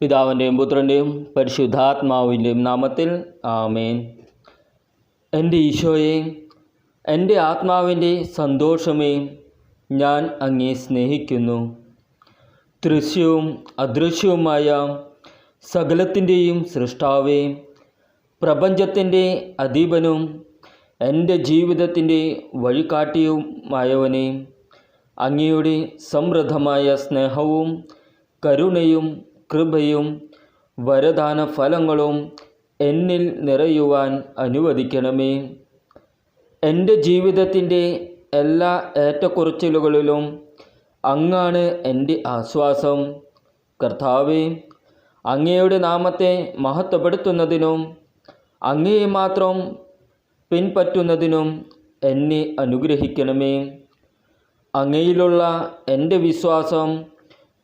പിതാവിന്റെയും പുത്രന്റെയും പരിശുദ്ധാത്മാവിന്റെയും നാമത്തിൽ ആമേൻ. എന്റെ ഈശോയെ എന്റെ ആത്മാവിന്റെ സന്തോഷമേ ഞാൻ അങ്ങേ സ്നേഹിക്കുന്നു. ദൃശ്യവും അദൃശ്യവുമായ സകലത്തിന്റെയും സൃഷ്ടാവേ പ്രപഞ്ചത്തിന്റെ അധീപനും എന്റെ ജീവിതത്തിന്റെ വഴികാട്ടിയുമായവനെ അങ്ങയുടെ സമൃദ്ധമായ സ്നേഹവും കരുണയും കൃപയും വരദാന ഫലങ്ങളും എന്നിൽ നിറയുവാൻ അനുവദിക്കണമേ. എന്റെ ജീവിതത്തിന്റെ എല്ലാ ഏറ്റക്കുറച്ചിലുകളിലും അങ്ങാണ് എന്റെ ആശ്വാസം. കർത്താവെ അങ്ങയുടെ നാമത്തെ മഹത്വപ്പെടുത്തുന്നതിനും അങ്ങയെ മാത്രം പിൻപറ്റുന്നതിനും എന്നെ അനുഗ്രഹിക്കണമേ. അങ്ങയിലുള്ള എന്റെ വിശ്വാസം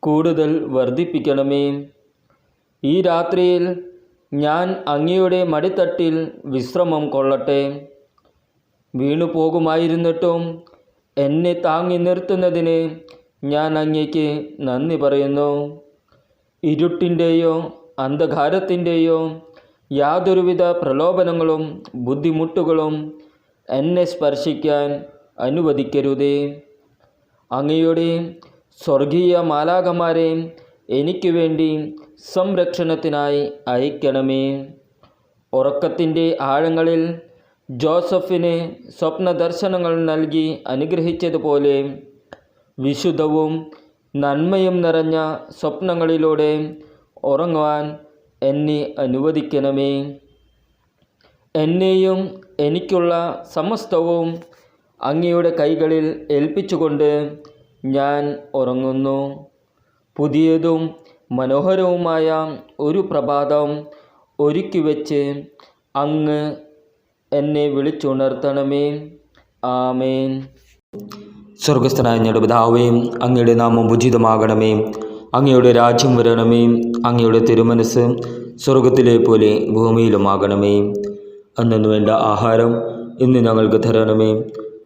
കൂടുതൽ വർദ്ധിപ്പിക്കണമേ. ഈ രാത്രിയിൽ ഞാൻ അങ്ങയുടെ മടിത്തട്ടിൽ വിശ്രമം കൊള്ളട്ടെ. വീണു പോകുമായിരുന്നിട്ടും എന്നെ താങ്ങി നിർത്തുന്നതിന് ഞാൻ അങ്ങയ്ക്ക് നന്ദി പറയുന്നു. ഇരുട്ടിന്റെയോ അന്ധകാരത്തിന്റെയോ യാതൊരുവിധ പ്രലോഭനങ്ങളും ബുദ്ധിമുട്ടുകളും എന്നെ സ്പർശിക്കാൻ അനുവദിക്കരുതേ. അങ്ങയുടെ സ്വർഗീയ മാലാകന്മാരെ എനിക്ക് വേണ്ടി സംരക്ഷണത്തിനായി അയക്കണമേ. ഉറക്കത്തിന്റെ ആഴങ്ങളിൽ ജോസഫിന് സ്വപ്നദർശനങ്ങൾ നൽകി അനുഗ്രഹിച്ചതുപോലെ വിശുദ്ധവും നന്മയും നിറഞ്ഞ സ്വപ്നങ്ങളിലൂടെ ഉറങ്ങുവാൻ എന്നെ അനുവദിക്കണമേ. എന്നെയും എനിക്കുള്ള സമസ്തവും അങ്ങയുടെ കൈകളിൽ ഏൽപ്പിച്ചുകൊണ്ട് ഞാൻ ഉറങ്ങുന്നു. പുതിയതും മനോഹരവുമായ ഒരു പ്രഭാതം ഒരുക്കി വെച്ച് അങ്ങ് എന്നെ വിളിച്ചുണർത്തണമേ. ആമേൻ. സ്വർഗസ്ഥനായ ഞങ്ങളുടെ പിതാവേ അങ്ങയുടെ നാമം ഉചിതമാകണമേ. അങ്ങയുടെ രാജ്യം വരണമേ. അങ്ങയുടെ തിരുമനസ് സ്വർഗത്തിലെ പോലെ ഭൂമിയിലുമാകണമേ. അന്നു വേണ്ട ആഹാരം ഇന്ന് ഞങ്ങൾക്ക് തരണമേ.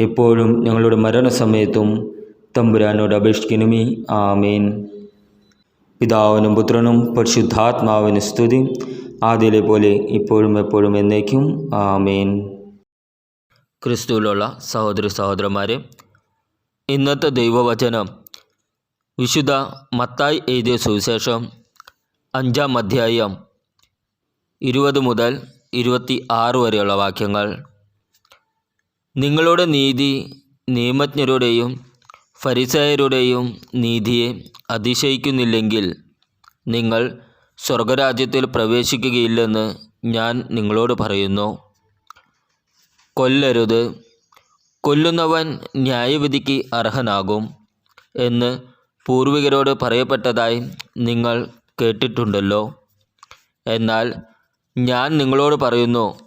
എപ്പോഴും ഞങ്ങളുടെ മരണസമയത്തും തമ്പുരാനോട് അപേക്ഷിക്കണമേ. ആമേൻ. പിതാവിനും പുത്രനും പരിശുദ്ധാത്മാവിന് സ്തുതി. ആദ്യയിലെ പോലെ ഇപ്പോഴും എപ്പോഴും എന്നേക്കും. ആമേൻ. ക്രിസ്തുവിലുള്ള സഹോദരി സഹോദരന്മാരെ ഇന്നത്തെ ദൈവവചനം വിശുദ്ധ മത്തായി എഴുതിയ സുവിശേഷം അഞ്ചാം അധ്യായം ഇരുപത് മുതൽ ഇരുപത്തി ആറ് വരെയുള്ള വാക്യങ്ങൾ നിങ്ങളുടെ നീതി നിയമജ്ഞരുടെയും ഫരിസയരുടെയും നീതിയെ അതിശയിക്കുന്നില്ലെങ്കിൽ നിങ്ങൾ സ്വർഗരാജ്യത്തിൽ പ്രവേശിക്കുകയില്ലെന്ന് ഞാൻ നിങ്ങളോട് പറയുന്നു. കൊല്ലരുത്. കൊല്ലുന്നവൻ ന്യായവിധിക്ക് അർഹനാകും എന്ന് പൂർവികരോട് പറയപ്പെട്ടതായി നിങ്ങൾ കേട്ടിട്ടുണ്ടല്ലോ. എന്നാൽ ഞാൻ നിങ്ങളോട് പറയുന്നു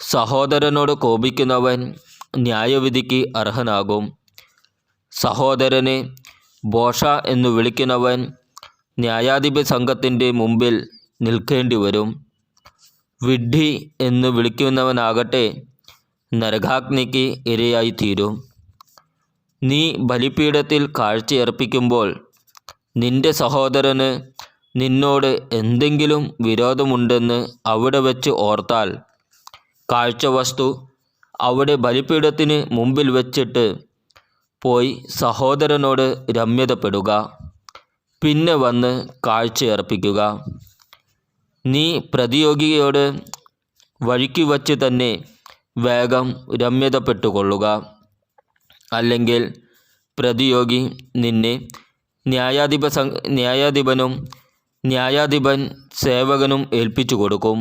സഹോദരനോട് കോപിക്കുന്നവൻ ന്യായവിധിക്ക് അർഹനാകും. സഹോദരനെ ബോഷ എന്നു വിളിക്കുന്നവൻ ന്യായാധിപ സംഘത്തിന്റെ മുമ്പിൽ നിൽക്കേണ്ടി വരും വിഡ്ഢി എന്ന് വിളിക്കുന്നവനാകട്ടെ നരകാഗ്നിക്ക് ഇരയായിത്തീരും. നീ ബലിപീഠത്തിൽ കാഴ്ചയർപ്പിക്കുമ്പോൾ നിന്റെ സഹോദരന് നിന്നോട് എന്തെങ്കിലും വിരോധമുണ്ടെന്ന് അവിടെ വെച്ച് ഓർത്താൽ കാഴ്ചവസ്തു അവിടെ ബലിപീഠത്തിന് മുമ്പിൽ വച്ചിട്ട് പോയി സഹോദരനോട് രമ്യതപ്പെടുക. പിന്നെ വന്ന് കാഴ്ചയർപ്പിക്കുക. നീ പ്രതിയോഗിയോട് വഴിക്ക് വച്ച് തന്നെ വേഗം രമ്യതപ്പെട്ടുകൊള്ളുക. അല്ലെങ്കിൽ പ്രതിയോഗി നിന്നെ ന്യായാധിപ ന്യായാധിപനും ന്യായാധിപൻ സേവകനും ഏൽപ്പിച്ചു കൊടുക്കും.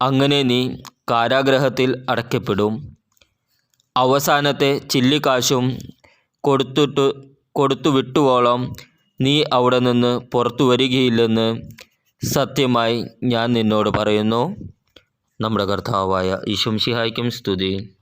അങ്ങനെ നീ കാരാഗ്രഹത്തിൽ അടയ്ക്കപ്പെടും. അവസാനത്തെ ചില്ലിക്കാശും കൊടുത്തിട്ട് കൊടുത്തു വിട്ടുവോളം നീ അവിടെ നിന്ന് പുറത്തു വരികയില്ലെന്ന് സത്യമായി ഞാൻ നിന്നോട് പറയുന്നു. നമ്മുടെ കർത്താവായ ഈശംഷിഹായ്ക്കും സ്തുതി.